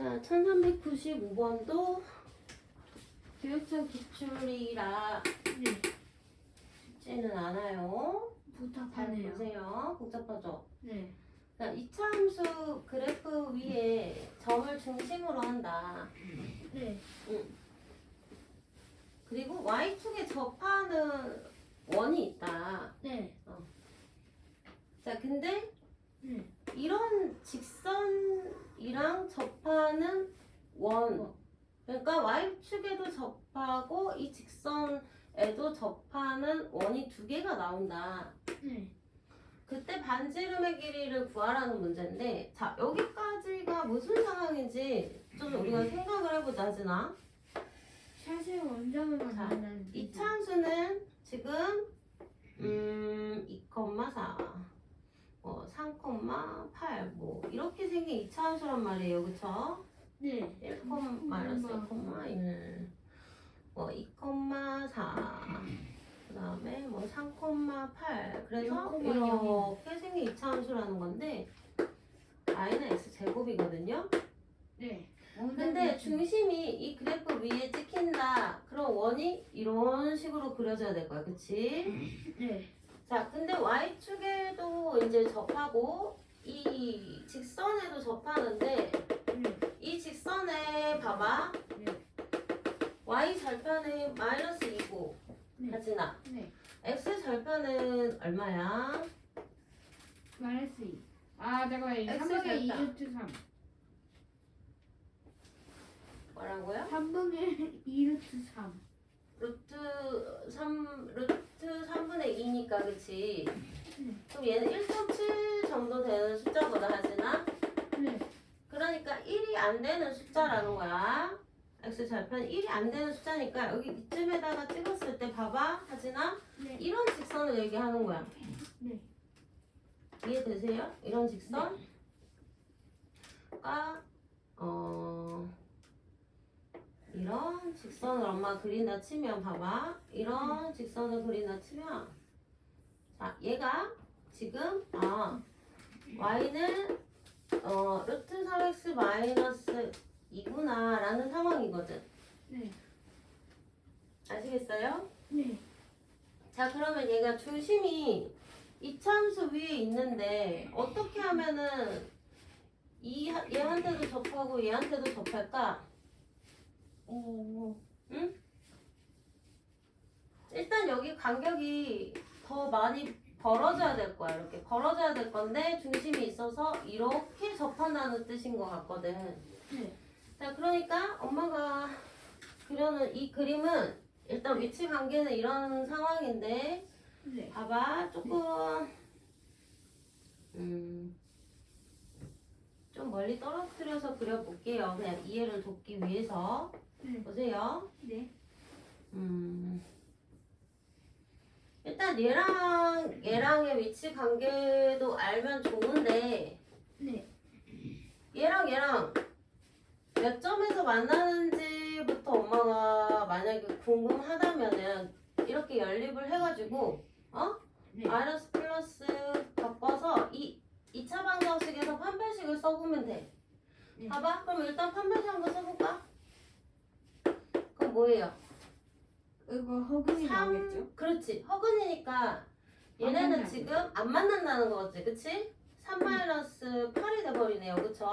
자, 1395번도 교육청 기출이라 네. 쉽지는 않아요. 잘 부탁하네요. 보세요. 복잡하죠? 네. 자, 이차함수 그래프 위에 점을 중심으로 한다. 네. 그리고 y축에 접하는 원이 있다. 네. 자, 근데 네. 이런 직선이랑 접 하는 원. 그러니까 y축에도 접하고 이 직선에도 접하는 원이 두 개가 나온다. 네. 그때 반지름의 길이를 구하라는 문제인데, 자, 여기까지가 무슨 상황인지 좀 우리가 생각을 해보자, 하진아. 샷의 원점을 자, 만든다는 이 차함수는 지금, 음, 2,4, 뭐, 3,8, 뭐, 이렇게 생긴 이 차함수란 말이에요, 그쵸? 네. 1, 마이너스 1,1, 뭐, 2,4, 그 다음에 뭐, 3,8. 그래서 0,1. 이렇게 생긴 이 차함수라는 건데, i는 x 제곱이거든요. 네. 근데 중심이 이 그래프 위에 찍힌다. 그럼 원이 이런 식으로 그려져야 될 거야. 그치? 네. 자, 근데 Y축에도 이제 접하고 이 직선에도 접하는데 네. 이 직선에 봐봐. 네. Y 절편은 마이너스 2고 네. 하진아. 네. X 절편은 얼마야? 마이너스 2. 아, 잠깐만요. X 3분의 2 됐다. 루트 3. 뭐라고요? 3분의 2 루트 3. 루트 3 루트 3분의 2니까 그치? 네. 그럼 얘는 1.7 정도 되는 숫자보다 하지나 네. 그러니까 1이 안 되는 숫자라는 거야. x 절편 1이 안 되는 숫자니까 여기 이쯤에다가 찍었을 때 봐봐 하지나 네. 이런 직선을 얘기하는 거야. 네. 이해되세요? 이런 직선가 어 이런 직선을 엄마 그린다 치면 봐봐 이런 직선을 그린다 치면 자 얘가 지금 아 y는 어 루트 3x 마이너스 2구나 라는 상황이거든 네. 아시겠어요? 네. 자 그러면 얘가 중심이 이참수 위에 있는데 어떻게 하면은 이 얘한테도 접하고 얘한테도 접할까? 오. 일단 여기 간격이 더 많이 벌어져야 될 거야 이렇게 벌어져야 될 건데 중심이 있어서 이렇게 접한다는 뜻인 것 같거든. 네. 자 그러니까 엄마가 그려는 이 그림은 일단 위치 관계는 이런 상황인데 네. 봐봐 조금 음, 좀 멀리 떨어뜨려서 그려볼게요. 그냥 이해를 돕기 위해서 네. 보세요. 네. 음, 일단 얘랑 얘랑의 위치 관계도 알면 좋은데 네. 얘랑 얘랑 몇 점에서 만나는지부터 엄마가 만약에 궁금하다면은 이렇게 연립을 해가지고 어? 네. 마이너스 플러스 바꿔서 이 2차 방정식에서 판별식을 써보면 돼. 네. 봐봐. 그럼 일단 판별식 한번 써볼까? 그럼 뭐예요? 이거 허근이 나오겠죠? 3, 그렇지. 허근이니까 얘네는. 지금 안 만난다는 거지. 그치? 3 마이너스 8이 돼버리네요. 그쵸?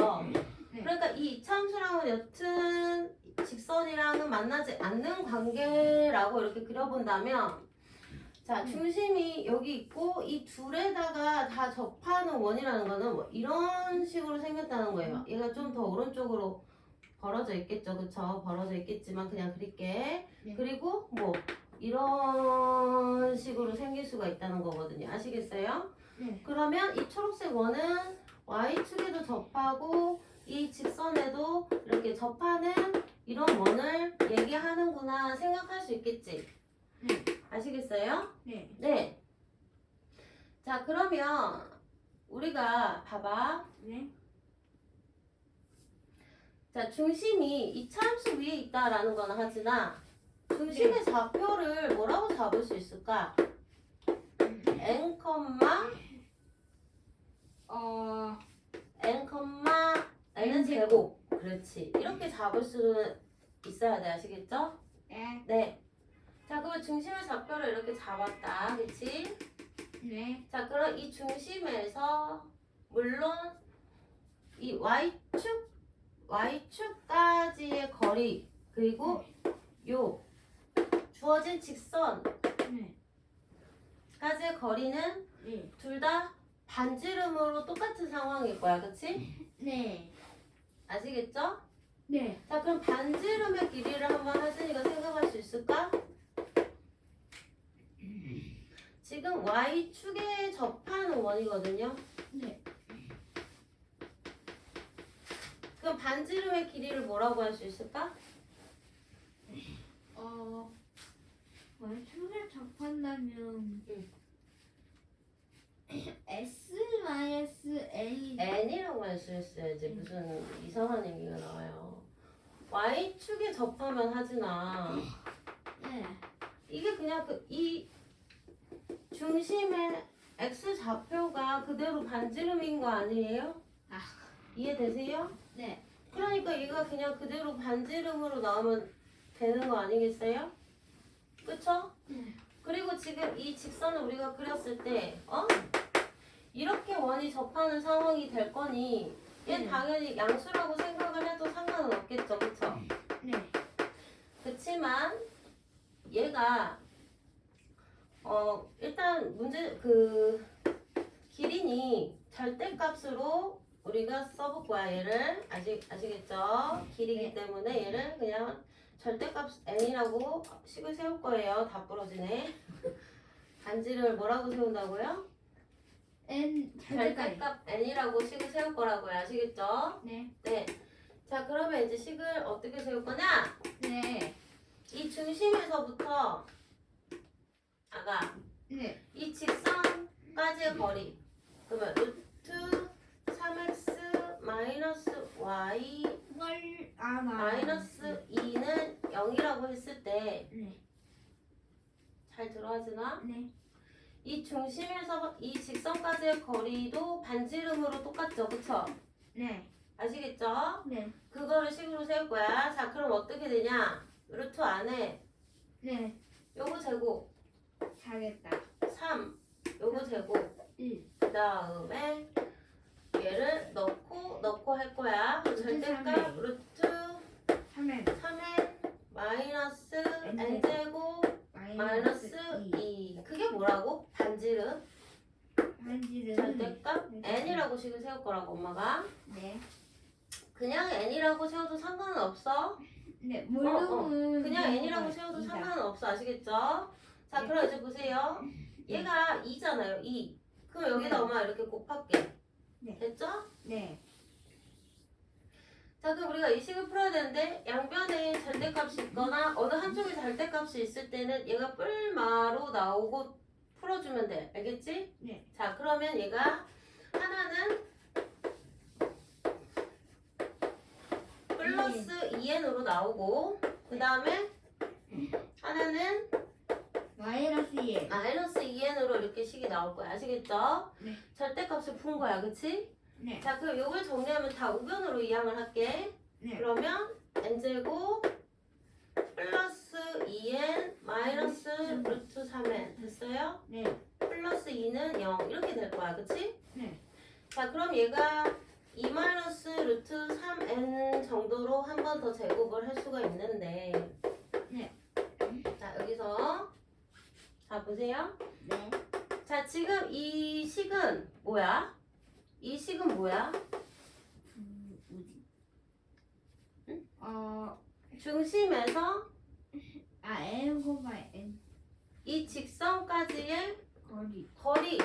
네. 그러니까 이 이차함수랑은 여튼 직선이랑은 만나지 않는 관계라고 이렇게 그려본다면 자 음. 중심이 여기 있고 이 둘에다가 다 접하는 원이라는 거는 뭐 이런 식으로 생겼다는 거예요. 얘가 좀 더 오른쪽으로 벌어져 있겠죠, 그쵸? 벌어져 있겠지만 그냥 그릴게. 네. 그리고 뭐 이런 식으로 생길 수가 있다는 거거든요. 아시겠어요? 네. 그러면 이 초록색 원은 y축에도 접하고 이 직선에도 이렇게 접하는 이런 원을 얘기하는구나 생각할 수 있겠지? 네. 아시겠어요? 네. 네. 자, 그러면 우리가 봐봐. 네. 자, 중심이 이 차함수 위에 있다라는 거는 하지나 중심의 좌표를 뭐라고 잡을 수 있을까? n, 어. n, n은 N 제곱. 그렇지. 이렇게 잡을 수는 있어야 돼. 아시겠죠? 네. 네. 자, 그럼 중심의 좌표를 이렇게 잡았다. 그치? 네. 자, 그럼 이 중심에서 물론 이 y축 y축까지의 거리 그리고 요 주어진 직선까지의 네. 거리는 네. 둘 다 반지름으로 똑같은 상황일 거야. 그치? 네. 아시겠죠? 네. 자, 그럼 반지름의 길이를 한번 하진이가 생각할 수 있을까? 지금 y축에 접하는 원이거든요. 네. 그럼 반지름의 길이를 뭐라고 할 수 있을까? 어. 원축에 접한다면 응. S 마이너스 A n이라고 할 수 있어야지 무슨 이상한 얘기가 나와요. y축에 접하면 하지나 네. 이게 그냥 그 이 중심의 x 좌표가 그대로 반지름인 거 아니에요? 아. 이해되세요? 네. 그러니까 얘가 그냥 그대로 반지름으로 나오면 되는 거 아니겠어요? 그쵸? 네. 그리고 지금 이 직선을 우리가 그렸을 때, 어? 이렇게 원이 접하는 상황이 될 거니, 얘 네. 당연히 양수라고 생각을 해도 상관은 없겠죠, 그쵸? 네. 그치만, 얘가, 어, 일단 문제, 그, 길이니 절대값으로 우리가 써볼 거야, 얘를. 아시, 아시겠죠? 길이기 네. 때문에 얘를 그냥 절대값 n이라고 식을 세울 거예요. 다 부러지네. 반지를 뭐라고 세운다고요? N 절대값. n이라고 식을 세울 거라고요. 아시겠죠? 네. 네. 자, 그러면 이제 식을 어떻게 세울 거냐? 네. 이 중심에서부터 아가 네. 이 직선까지의 거리 그러면 루트 3x 마이너스 y 월 아, 마이너스 2는 0이라고 했을 때잘 네. 들어하지나? 네. 이 중심에서 이 직선까지의 거리도 반지름으로 똑같죠 그쵸? 네. 아시겠죠? 네. 그거를 식으로 세울 거야 자 그럼 어떻게 되냐 루트 안에 네. 요거 제곱 사겠다. 3 요거 제곱 1. 그 다음에 얘를 넣고 넣고 할 거야. 루트 절대값. 루트 3에 3의 마이너스 N n제곱 마이너스 2. 그게 뭐라고? 반지름 한지는 절대값 네. n이라고 식을 세울 거라고 엄마가. 네. 그냥 n이라고 세워도 상관은 없어. 네. 물론 그냥 n이라고 세워도 상관은 없어. 아시겠죠? 자, 네. 그럼 이제 보세요. 얘가 2잖아요. 2. 그럼 여기다 네. 엄마 이렇게 곱할게. 네. 됐죠? 네. 자, 그럼 우리가 이 식을 풀어야 되는데 양변에 절대값이 있거나 어느 한쪽에 절대값이 있을 때는 얘가 뿔마로 나오고 풀어주면 돼. 알겠지? 네. 자, 그러면 얘가 하나는 플러스 2n으로 나오고 그 다음에 하나는 마이너스 1. 마이너스 2n으로 이렇게 식이 나올 거야. 아시겠죠? 네. 절대값을 푼 거야. 그치? 네. 자, 그럼 요걸 정리하면 다 우변으로 이항을 할게. 네. 그러면 n제곱 플러스 2n 마이너스 루트 3n 됐어요? 네. 플러스 2는 0 이렇게 될 거야 그치? 네. 자 그럼 얘가 2 마이너스 루트 3n 정도로 한 번 더 제곱을 할 수가 있는데 네. 자 여기서 자 보세요 네. 자 지금 이 식은 뭐야? 이 식은 뭐야? 음? 응? 어, 중심에서 아, N N 이 직선까지의 거리. 거리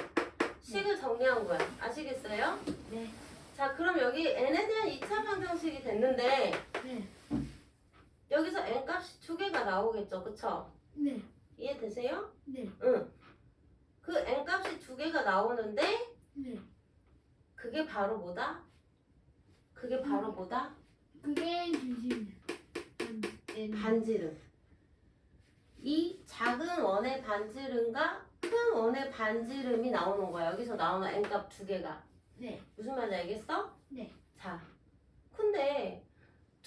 식을 정리한 거야. 아시겠어요? 네. 자, 그럼 여기 n에 대한 2차 방정식이 됐는데 네. 여기서 n 값이 두 개가 나오겠죠, 그쵸? 네. 이해되세요? 네. 응. 그 n 값이 두 개가 나오는데 네. 그게 바로 뭐다? 그게 바로 음. 뭐다? 그게 중심. 반-. 반지름. 이 작은 원의 반지름과 큰 원의 반지름이 나오는 거야. 여기서 나오는 n 값 두 개가. 네. 무슨 말인지 알겠어? 네. 자, 근데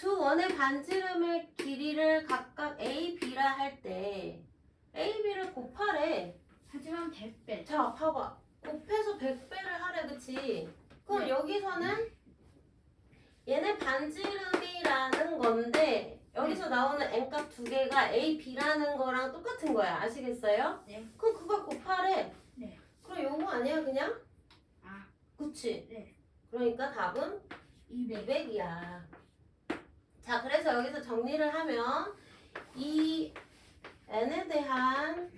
원의 반지름의 길이를 각각 A, B라 할 때 A, B를 곱하래. 하지만 100배. 자, 봐봐. 곱해서 100배를 하래, 그치? 그럼 네. 여기서는 얘네 반지름이라는 건데 여기서 나오는 n값 두 개가 A, B라는 거랑 똑같은 거야. 아시겠어요? 네. 그럼 그걸 곱하래. 네. 그럼 요거 아니야, 그냥? 아, 그치? 네. 그러니까 답은 200. 200이야. 자, 그래서 여기서 정리를 하면 이 n에 대한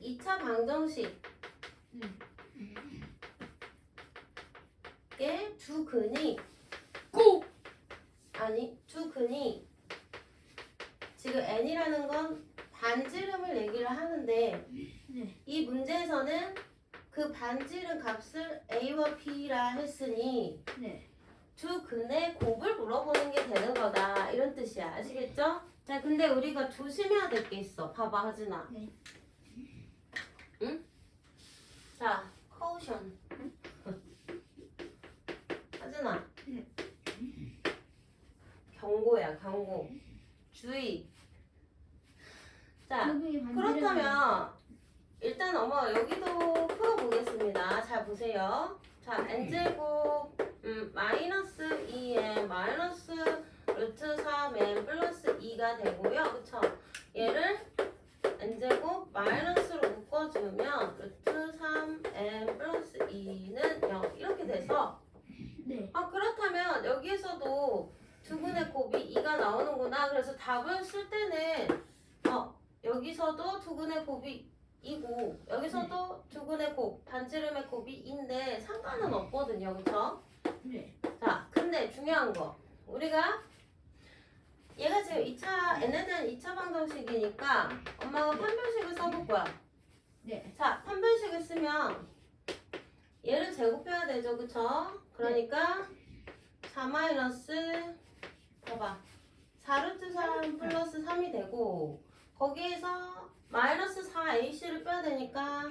2차 방정식의 네. 두 근이 고! 아니 두 근이 지금 n이라는 건 반지름을 얘기를 하는데 네. 이 문제에서는 그 반지름 값을 a와 b라 했으니 네. 두 근의 곱을 물어보는 게 되는 거다 이런 뜻이야 아시겠죠? 자 근데 우리가 조심해야 될 게 있어 봐봐 하진아 네. 응? 자 커우션 하진아 네. 경고야 경고 주의 자. 그렇다면 일단 어머 여기도 풀어보겠습니다. 잘 보세요. 자 n제곱 음, 마이너스 2n 마이너스 루트 3n 플러스 2가 되고요. 그쵸? 얘를 n제곱 마이너스로 묶어주면 루트 3n 플러스 2는 0 이렇게 돼서 네. 아 그렇다면 여기에서도 두근의 곱이 2가 나오는구나. 그래서 답을 쓸 때는 어 여기서도 두근의 곱이 2고 여기서도 두근의 곱 반지름의 곱이 2인데 상관은 없거든요. 그렇죠? 네. 자 근데 중요한 거 우리가 얘가 지금 2차 n에 대한 2차 방정식이니까 엄마가 판별식을 써볼 거야. 네. 자, 판별식을 쓰면 얘를 제곱해야 되죠, 그쵸? 그러니까 4 마이너스 봐봐 4루트 3 플러스 3이 되고 거기에서 마이너스 4ac를 빼야 되니까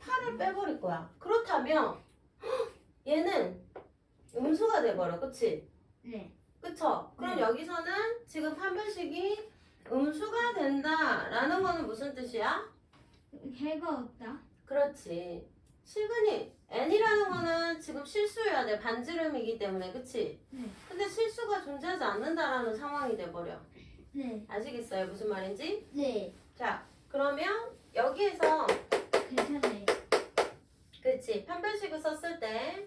8을 빼버릴 거야. 그렇다면 헉, 얘는 음수가 돼버려, 그치? 네. 그쵸? 그럼 네. 여기서는 지금 판별식이 음수가 된다라는 거는 무슨 뜻이야? 해가 없다. 그렇지. 실근이 n이라는 거는 지금 실수여야 돼. 반지름이기 때문에, 그치? 네. 근데 실수가 존재하지 않는다라는 상황이 돼버려. 네. 아시겠어요? 무슨 말인지? 네. 자, 그러면 여기에서 괜찮아요. 그치 판별식을 썼을 때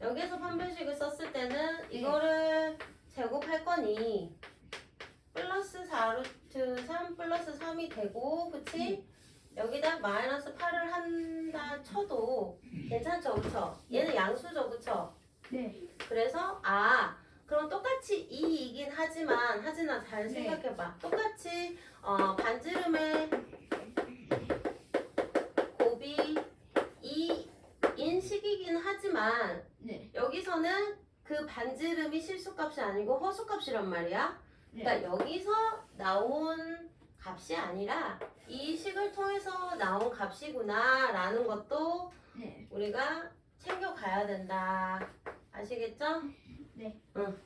여기에서 판별식을 썼을 때는 이거를 제곱할 거니 플러스 4루트 3 플러스 3이 되고 그치? 여기다 마이너스 8을 한다 쳐도 괜찮죠 그쵸? 얘는 양수죠 그쵸? 네. 그래서 아 그럼 똑같이 2이긴 하지만 하진아 잘 네. 생각해봐 똑같이 어, 반지름의 곱이 2인 식이긴 하지만 네. 여기서는 그 반지름이 실수값이 아니고 허수값이란 말이야 네. 그러니까 여기서 나온 값이 아니라 이 식을 통해서 나온 값이구나 라는 것도 네. 우리가 챙겨가야 된다. 아시겠죠? 네. 응.